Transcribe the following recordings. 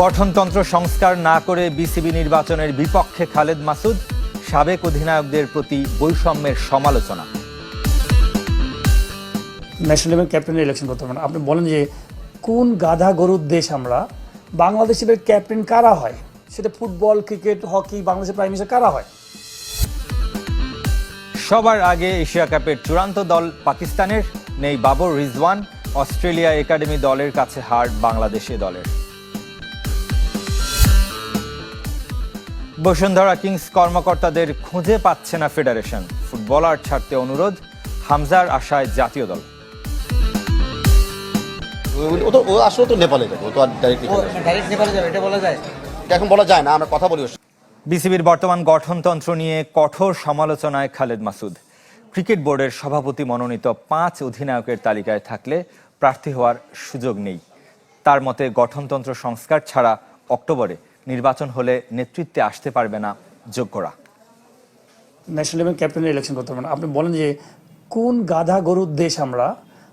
গঠনতন্ত্র সংস্কার না করে বিসিবি নির্বাচনের বিপক্ষে খালেদ মাসুদ সাবেক অধিনায়কদের প্রতি বৈষম্যের সমালোচনা। ন্যাশনাল লেভেল ক্যাপ্টেনের ইলেকশন করতে পারবেন আপনি বলেন যে কোন গাধা গরুর দেশ আমরা বাংলাদেশের ক্যাপ্টেন কারা হয়? সেটা ফুটবল ক্রিকেট হকি বাংলাদেশের প্রাইম মিনিস্টার কারা হয়? সবার আগে এশিয়া কাপের চূড়ান্ত দল পাকিস্তানের নেই বাবর রিজওয়ান অস্ট্রেলিয়া একাডেমি দলের কাছে হার বাংলাদেশে দলের। বসুন্ধরা কিংস কর্মকর্তাদের খুঁজে পাচ্ছে না ফেডারেশন। ফুটবলার ছাড়তে অনুরোধ হামজার আশায় জাতীয় দল। ও তো ও আসলে তো নেপালে যাবে ও তো আর ডাইরেক্ট নেপালে যাবে এটা বলা যায়। এখন বলা যায় না আমরা কথা বলি বিসিবির বর্তমান গঠনতন্ত্র নিয়ে কঠোর সমালোচনায় খালেদ মাসুদ। ক্রিকেট বোর্ডের সভাপতি মনোনীত পাঁচ অধিনায়কের তালিকায় থাকলে প্রার্থী হওয়ার সুযোগ নেই। তার মতে গঠনতন্ত্র সংস্কার ছাড়া অক্টোবরে নির্বাচন হলে নেতৃত্বে আসতে পারবে না যোগ্যরা। ন্যাশনাল লেভেল ক্যাপ্টেনের ইলেকশন করতে পারবেন আপনি বলেন যে কোন গাধা গরুর দেশ আমরা?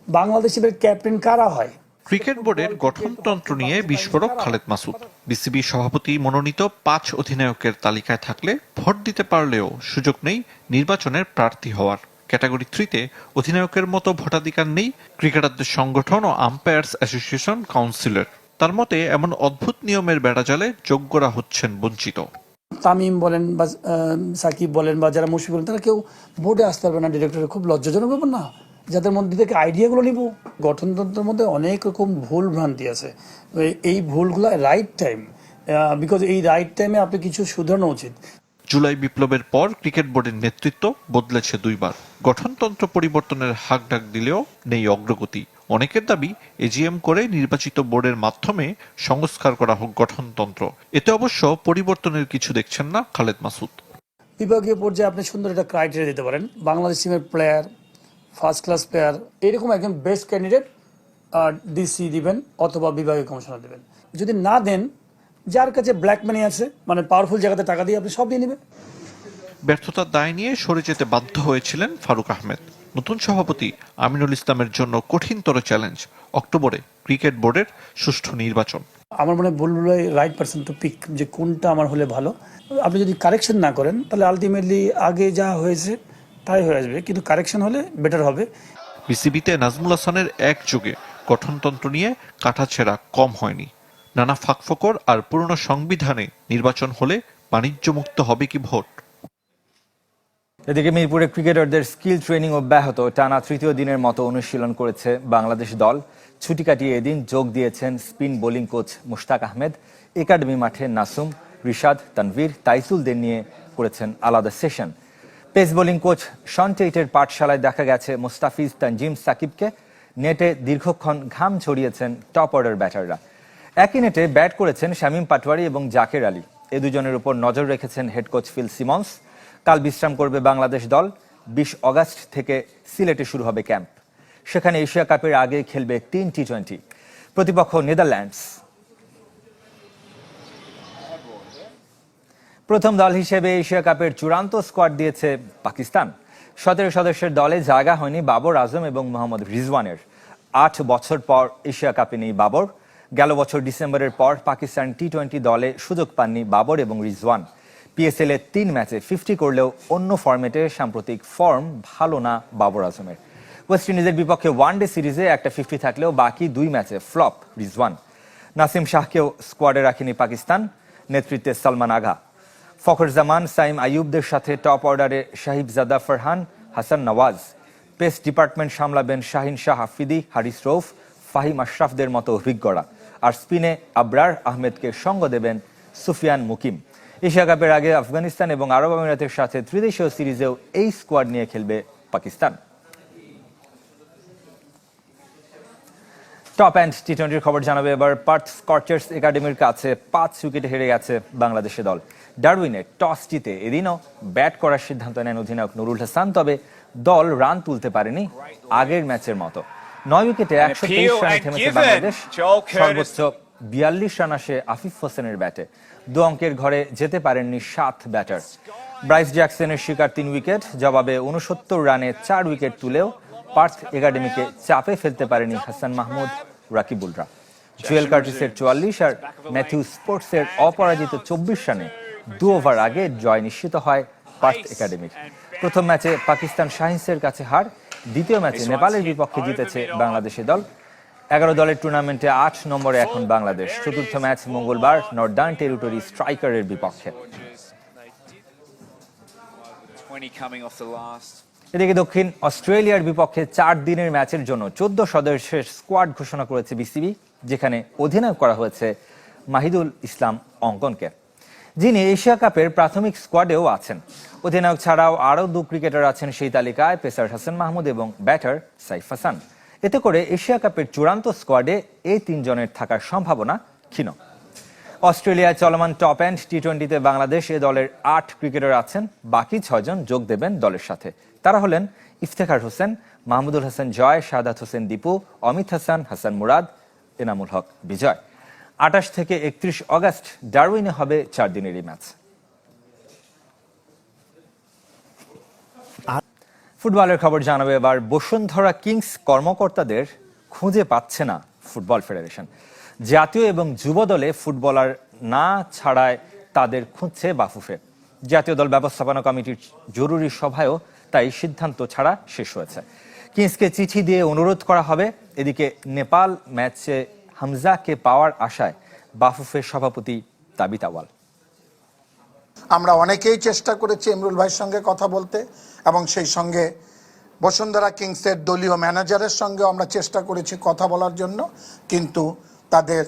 বাংলাদেশের ক্যাপ্টেন কারা হয়? ক্রিকেট বোর্ডের গঠনতন্ত্র নিয়ে বিস্ফোরক খালেদ মাসুদ। বিসিবি সভাপতি মনোনীত পাঁচ অধিনায়কের তালিকায় থাকলে ভোট দিতে পারলেও সুযোগ নেই নির্বাচনের প্রার্থী হওয়ার। ক্যাটাগরি থ্রিতে অধিনায়কের মতো ভোটাধিকার নেই ক্রিকেটারদের সংগঠন ও আম্পায়ার্স অ্যাসোসিয়েশন কাউন্সিলের তার মতে এমন অদ্ভুত নিয়মের বেড়াজালে যোগ্যরা হচ্ছেন বঞ্চিত। তামিম বলেন বা সাকিব বলেন বা যারা মুশফিক বলেন তারা কেউ বোর্ডে আসতে পারবে না ডিরেক্টরের খুব লজ্জাজনক ব্যাপার না। যাদের মধ্যে থেকে আইডিয়াগুলো নিব। গঠনতন্ত্রের মধ্যে অনেক রকম ভুল ভ্রান্তি আছে। এই- এই ভুলগুলো রাইট টাইম বিকজ এই রাইট টাইমে আপনি কিছু শুধরানো উচিত। জুলাই বিপ্লবের পর ক্রিকেট বোর্ডের নেতৃত্ব বদলেছে দুইবার। গঠনতন্ত্র পরিবর্তনের হাক ডাক দিলেও নেই অগ্রগতি। অনেকের দাবি এজিএম করে নির্বাচিত বোর্ডের মাধ্যমে সংস্কার করা হোক গঠনতন্ত্র। এতে অবশ্য পরিবর্তনের কিছু দেখছেন না খালেদ মাসুদ। বিভাগীয় পর্যায়ে আপনি সুন্দর একটা ক্রাইটেরিয়া দিতে পারেন। বাংলাদেশ টিমের প্লেয়ার ফার্স্ট ক্লাস প্লেয়ার এরকম একজন বেস্ট ক্যান্ডিডেট ডিসি দিবেন অথবা বিভাগীয় কমিশনার দেবেন। যদি না দেন যার কাছে ব্ল্যাক মানি আছে মানে পাওয়ারফুল জায়গাতে টাকা দিয়ে আপনি সব দিয়ে নেবেন। ব্যর্থতার দায় নিয়ে সরে যেতে বাধ্য হয়েছিলেন ফারুক আহমেদ। নতুন সভাপতি আমিনুল ইসলামের জন্য কঠিনতর চ্যালেঞ্জ অক্টোবরে ক্রিকেট বোর্ডের সুষ্ঠু নির্বাচন। আমার মনে হয় বুলবুলাই রাইট পার্সন টু পিক যে কোনটা আমার হলে ভালো। আপনি যদি কারেকশন না করেন তাহলে আলটিমেটলি আগে যা হয়েছে তাই হয়ে আসবে। কিন্তু কারেকশন হলে বেটার হবে। বিসিবিতে নাজমুল হাসানের এক যুগে গঠনতন্ত্র নিয়ে কাটাছেড়া কম হয়নি। নানা ফাঁকফোকর আর পুরনো সংবিধানে নির্বাচন হলে বাণিজ্যমুক্ত হবে কি ভোট? এদিকে মিরপুরে ক্রিকেটারদের স্কিল ট্রেনিং অব্যাহত টানা তৃতীয় দিনের মতো অনুশীলন করেছে বাংলাদেশ দল। ছুটি কাটিয়ে এদিন যোগ দিয়েছেন spin bowling coach Mushtaq Ahmed. Academy মাঠে নাসুম, রিশাদ, তানভীর তাইসুলদের নিয়ে করেছেন আলাদা session. Pace bowling coach Shaun টেইটের পাঠশালায় দেখা গেছে মুস্তাফিজ তানজিম সাকিবকে। নেটে দীর্ঘক্ষণ ঘাম ছড়িয়েছেন টপ অর্ডার ব্যাটাররা। একই নেটে ব্যাট করেছেন শামীম পাটওয়ারি এবং জাকের আলী। এ দুজনের উপর নজর রেখেছেন হেড কোচ ফিল সিমন্স। কাল বিশ্রাম করবে বাংলাদেশ দল। বিশ অগাস্ট থেকে সিলেটে শুরু হবে ক্যাম্প। সেখানে এশিয়া কাপের আগে খেলবে তিন টি টোয়েন্টি প্রতিপক্ষ নেদারল্যান্ডস। প্রথম দল হিসেবে এশিয়া কাপের চূড়ান্ত স্কোয়াড দিয়েছে পাকিস্তান। সতেরো সদস্যের দলে জায়গা হয়নি বাবর আজম এবং মোহাম্মদ রিজওয়ানের। আট বছর পর এশিয়া কাপে নেই বাবর। গেল বছর ডিসেম্বরের পর পাকিস্তান টি টোয়েন্টি দলে সুযোগ পাননি বাবর এবং রিজওয়ান। পিএসএল এর তিন ম্যাচে ফিফটি করলেও অন্য ফর্মেটে সাম্প্রতিক ফর্ম ভালো না বাবর আজমের। ওয়েস্ট ইন্ডিজের বিপক্ষে ওয়ানডে সিরিজে একটা ফিফটি থাকলেও বাকি দুই ম্যাচে ফ্লপ রিজওয়ান। নাসিম শাহকেও স্কোয়াডে রাখেনি পাকিস্তান, নেতৃত্বে সালমান আগা ফখর জামান সাইম আইয়ুবদের সাথে টপ অর্ডারে শাহিবজাদা ফরহান, হাসান নওয়াজ। পেস ডিপার্টমেন্ট সামলাবেন শাহিন শাহ হাফিদি হারিস রৌফ, ফাহিম আশরাফদের মতো অভিজ্ঞরা। আর স্পিনে আবরার আহমেদকে সঙ্গ দেবেন সুফিয়ান মুকিম। এশিয়া কাপের আগে আফগানিস্তান এবং আরব আমিরাতের সাথে ত্রিদেশীয় সিরিজেও এই স্কোয়াড নিয়ে খেলবে পাকিস্তান। টপ অ্যান্ড টি টোয়েন্টির খবর জানাবে এবার। পার্থ স্কচার্স একাডেমির কাছে পাঁচ উইকেটে হেরে গেছে বাংলাদেশের দল। ডারউইনে টস জিতে এদিনও ব্যাট করার সিদ্ধান্ত নেন অধিনায়ক নুরুল হাসান তবে দল রান তুলতে পারেনি আগের ম্যাচের মতো। নয় উইকেটে একশো তেইশ রানে থেমেছে বাংলাদেশ। সর্বোচ্চ বিয়াল্লিশ রান আসে আফিফ হোসেনের ব্যাটে। দু অঙ্কের ঘরে যেতে পারেননি সাত ব্যাটার। ব্রাইস জ্যাকসনের শিকার তিন উইকেট, জবাবে উনসত্তর রানে চার উইকেট তুলেও পার্থ একাডেমিকে চাপে ফেলতে পারেনি হাসান মাহমুদ, রাকিবুলরা। জুয়েল কার্টিসের চুয়াল্লিশ আর ম্যাথিউ স্পোর্টসের অপরাজিত চব্বিশ রানে দু ওভার আগে জয় নিশ্চিত হয় পার্থ একাডেমির। প্রথম ম্যাচে পাকিস্তান শাহিন্সের কাছে হার, দ্বিতীয় ম্যাচে নেপালের বিপক্ষে জিতেছে বাংলাদেশি দল এগারো দলের টুর্নামেন্টে আট নম্বরে এখন বাংলাদেশ। চতুর্থ ম্যাচ মঙ্গলবার নর্দার্ন টেরিটরি স্ট্রাইকারের বিপক্ষে। 20 coming off the last. এদিকে দক্ষিণ অস্ট্রেলিয়ার বিপক্ষে চার দিনের ম্যাচের জন্য চোদ্দ সদস্যের স্কোয়াড ঘোষণা করেছে বিসিবি যেখানে অধিনায়ক করা হয়েছে মাহিদুল ইসলাম অঙ্কনকে। যিনি এশিয়া কাপের প্রাথমিক স্কোয়াডেও আছেন। অধিনায়ক ছাড়াও আরও দু ক্রিকেটার আছেন সেই তালিকায় পেসার হাসান মাহমুদ এবং ব্যাটার সাইফ হাসান। এতে করে এশিয়া কাপের চূড়ান্ত স্কোয়াডে এই তিনজনের থাকার সম্ভাবনা ক্ষীণ। অস্ট্রেলিয়ায় চলমান টপ অ্যান্ড টি টোয়েন্টিতে বাংলাদেশ এ দলের আট ক্রিকেটার আছেন, বাকি ছয়জন যোগ দেবেন দলের সাথে। তারা হলেন ইফতেখার হোসেন, মাহমুদুল হাসান জয় শাহাদাত হোসেন দীপু, অমিত হাসান হাসান মুরাদ, এনামুল হক বিজয়। আটাশ থেকে একত্রিশ অগস্ট ডারউইনে হবে চার দিনের এই ম্যাচ। ফুটবলের খবর জানাবে এবার। বসুন্ধরা কিংস কর্মকর্তাদের খুঁজে পাচ্ছে না ফুটবল ফেডারেশন। জাতীয় এবং যুব দলে ফুটবলার না ছাড়ায় তাদের খুঁজছে বাফুফে। জাতীয় দল ব্যবস্থাপনা কমিটির জরুরি সভায়ও তাই সিদ্ধান্ত ছাড়া শেষ হয়েছে। কিংসকে চিঠি দিয়ে অনুরোধ করা হবে। এদিকে নেপাল ম্যাচে হামজাকে পাওয়ার আশায় বাফুফের সভাপতি তাবিত আওয়াল আমরা অনেকেই চেষ্টা করেছি ইমরুল ভাইয়ের সঙ্গে কথা বলতে এবং সেই সঙ্গে বসুন্ধরা কিংসের দলীয় ম্যানেজারের সঙ্গে আমরা চেষ্টা করেছি কথা বলার জন্য। কিন্তু তাদের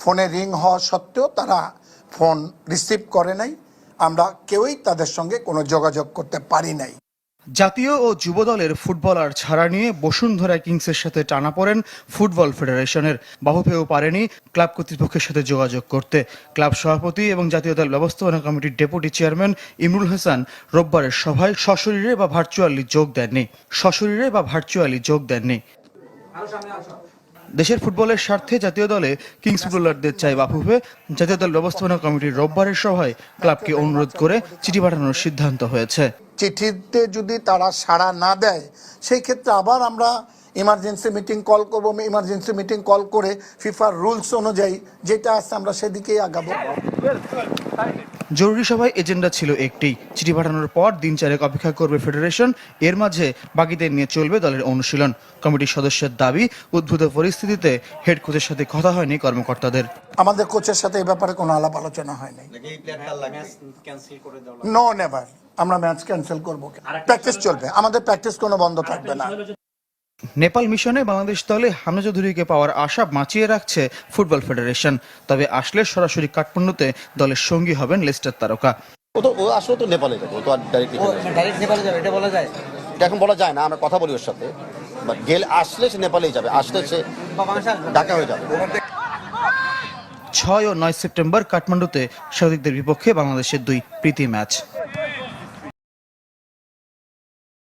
ফোনে রিং হওয়া সত্ত্বেও তারা ফোন রিসিভ করে নাই। আমরা কেউই তাদের সঙ্গে কোনো যোগাযোগ করতে পারি নাই। জাতীয় ও যুব দলের ফুটবলার ছাড়া নিয়ে বসুন্ধরা কিংসের সাথে টানা পড়েন ফুটবল ফেডারেশনের। বাহুপেও পারেনি ক্লাব কর্তৃপক্ষের সাথে যোগাযোগ করতে। ক্লাব সভাপতি এবং জাতীয় দল ব্যবস্থাপনা কমিটির ডেপুটি চেয়ারম্যান ইমরুল হাসান রোববারের সভায় সশরীরে বা ভার্চুয়ালি যোগ দেননি। সশরীরে বা ভার্চুয়ালি যোগ দেননি। দেশের ফুটবলের স্বার্থে জাতীয় দলে কিংস ফুটবলারদের চাই বাফুফে। জাতীয় দল ব্যবস্থাপনা কমিটির রোববারের সভায় ক্লাবকে অনুরোধ করে চিঠি পাঠানোর সিদ্ধান্ত হয়েছে। চিঠিতে যদি তারা সাড়া না দেয়, সেই ক্ষেত্রে আবার আমরা ইমার্জেন্সি মিটিং কল করব। ইমার্জেন্সি মিটিং কল করে ফিফার রুলস অনুযায়ী যেটা আছে আমরা সেদিকেই আগাবো। জরুরি সভায় এজেন্ডা ছিল একটি। চিঠি পাঠানোর পর দিন চারেক অপেক্ষা করবে ফেডারেশন। এর মাঝে বাকিদের নিয়ে চলবে দলের অনুশীলন। কমিটির সদস্যের দাবি উদ্ভূত পরিস্থিতিতে হেড কোচের সাথে কথা হয়নি কর্মকর্তাদের। আমাদের কোচের সাথে এই ব্যাপারে কোনো আলাপ আলোচনা হয় নাই নো নেভার আমরা ম্যাচ ক্যান্সেল করব। প্র্যাকটিস চলবে। আমাদের প্র্যাকটিস কোনো বন্ধ থাকবে না। নেপাল মিশনে বাংলাদেশ দলে হামজা চৌধুরীকে পাওয়ার আশা বাঁচিয়ে রাখছে ফুটবল ফেডারেশন। তবে আসলে সরাসরি কাঠমান্ডুতে দলের সঙ্গী হবেন লেস্টার তারকা। ও তো ও আসলে তো নেপালে যাবে ও তো ও ডাইরেক্ট নেপালে যাবে এটা বলা যায়। এটা এখন বলা যায় না আমরা কথা বলি ওর সাথে। বাট গেলে আসলে সে নেপালেই যাবে আসলে সে ঢাকা হয়ে যাবে। ছয় ও নয় সেপ্টেম্বর কাঠমান্ডুতে স্বাগতিকদের বিপক্ষে বাংলাদেশের দুই প্রীতি ম্যাচ।